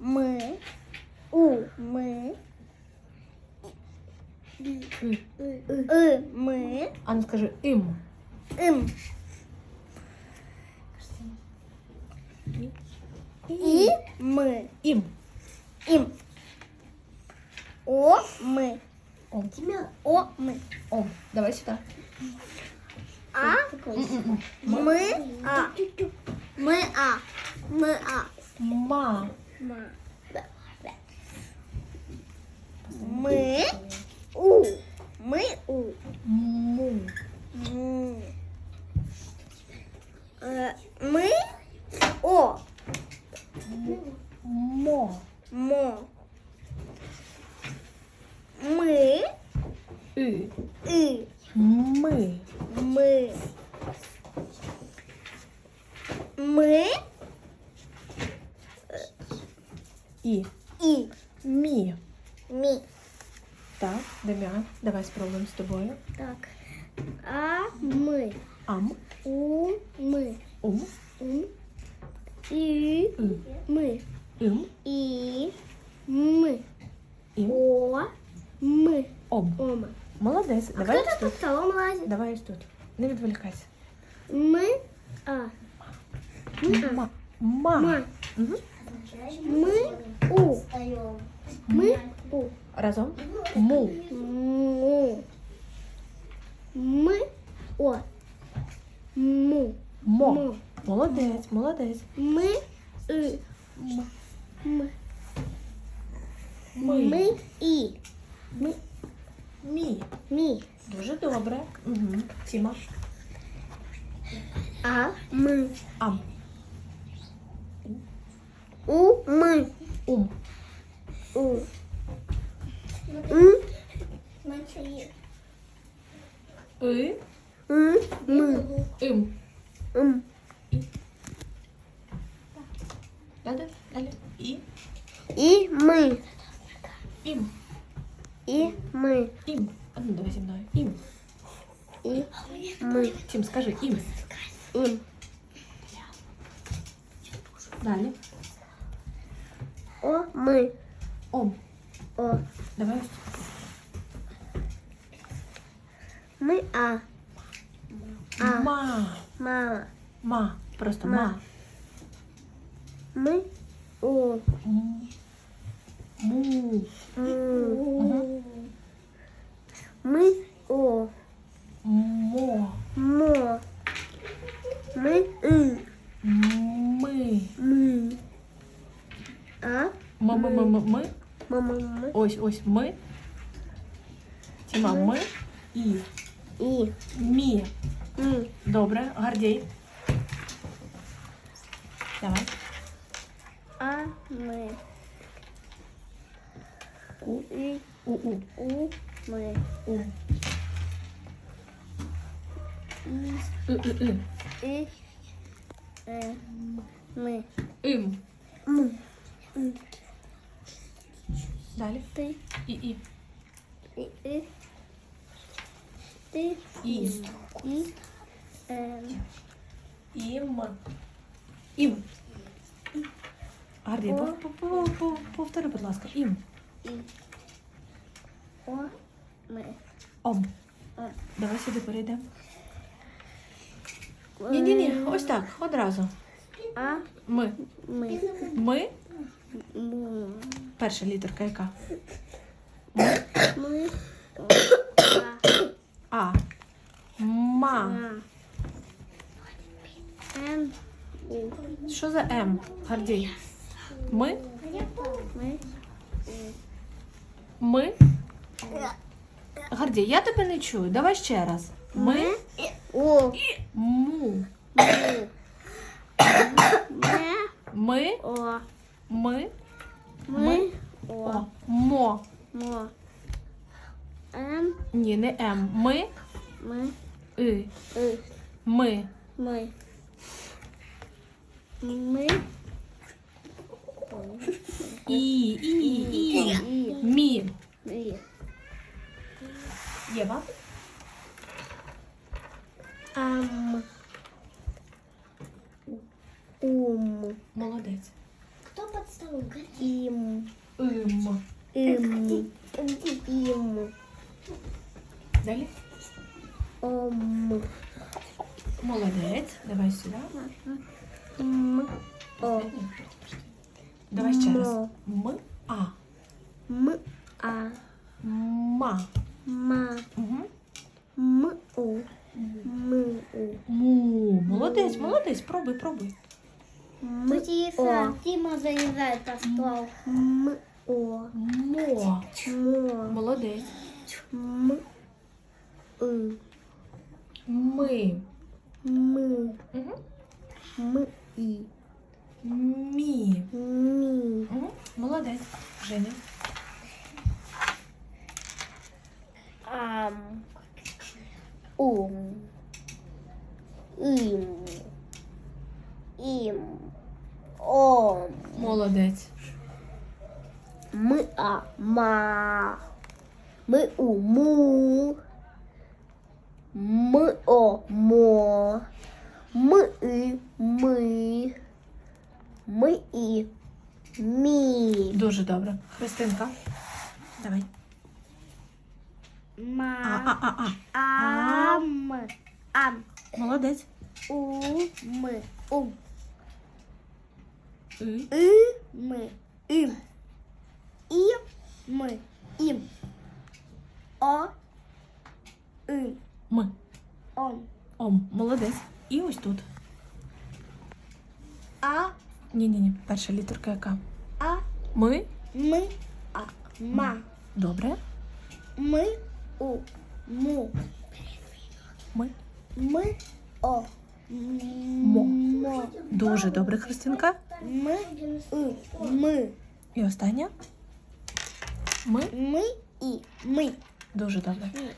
ми, у, ми, И. и, ми, А ну скажи им. им, И. і, ми, Им. ім. О, ми, Ом. о, ми. Ом. Давай сюда. А, М-м-м. ми, а. Ми, а. Ми, а. Ма. Ми, у. Ми, у. Му. М. Е, Ми, о. Мо. Мо. Ми, И. и. Мы. Ми. Ми, И. і. Мі. Мі. Так, Дем'ян, давай спробуємо з тобою. Так. А, ми. Ам. У, ми. Ум. Ум. І, И. ми. Им. І, ми. Им. О, ми. Ом. Ома. Молодець. Давай Хто ось тут тут. столом лазить? Давай ось тут. Не відволікайся. Ми, а. Ми, а. Ма. Ма. Ма. Мгм. Ми, у. Ми, у. Разом. Му. Му. Ми, о. Му. Мо. Мо. Молодець, молодець. Ми, и. М. Ми. Ми. Ми, і. Ми, Мі. мі. Дуже добре. Угу. Тіма. А, ми. Ам. У, ми. Ум. У. М, И. м, ми. Им. М. Далі. Далі. І. І, ми. Ім. І, ми. Ім. А ну давай зі мною. Ім. І, ми. Тім, скажи ім. Ім. Далі. О, ми. Ом. О. Давай. Ми, а. А. Ма. Мама. Ма. Просто Ма. ма. Ми, у. М. Му. Му. Ми, о. Мо. Мо. Ми, и. Ми. Ми. А. Ми, ми, ми, ми, ми. Мама, ми. Ось, ось ми. Тіма, ми. І. І. Мі. Ми. Добре, Гордій. Давай. А, ми. У, і. У-у. У, ми. У. І. И-и-и. І. Е. Ми. Им. Му. Далі. Ти. І-і. І. І. Ти. І. І. Е. Ім. Ім. Пов- повтори, будь ласка. Ім. І. О, ми. Ом. Ом. Давай сюди перейдемо. Ні-ні-ні, ось так, одразу. А, Ми. ми. Ми. Му. Перша літерка яка? Ми. А. Ма. М. Що за М? Гордій? Ми. Ми. Ми. Гордій, я тебе не чую. Давай ще раз. Ми. О. Му. Ми. Ми. О. Ми. Ми. О. О. Мо. Мо. М. Ні, не М. Ми. Ми. И. И. Ми. Ми. Ми. І. І. І. І. Мі. І. Єва. Ам. Ум. Молодець. Кто под столом? Ім. Им. Ім. Ім. Далі. Ом. Молодець. Давай сюди. М. О. Давай ще раз. Мо. М. А. М. А. Ма. Ма. Угу. М. У. М. У. Му. Молодець, молодець. Пробуй, пробуй. М. О. Тима залезает на стол. М. О. Мо. Мо. Молодець. М. И. Ми. Ми. Угу. Ми. І. Мі. Мі. Угу. Молодець. Женя. Ам. Ум. Ім. Молодець. Ми а. Ма. Ми у. Му. Ми о. Мо. Ми і. Ми. Ми і. Мі. Дуже добре. Христинка. Давай. А, Ма. а, а, а. Ам. Ам. Молодець. У. Ми. Ум. И. И. Ми. Ім. І. Ми. Ім. О. Ім. Ми. Ом. Ом. Молодець. І ось тут. А. Ні-ні-ні. Перша літерка яка? А. Ми. Ми. А. Ма. Добре. Ми. У. Му. Ми. Ми. О. Мо. Мо. Дуже добре, Христинка. Ми. Ми. І остання. Ми. Ми. І. Ми. Дуже добре.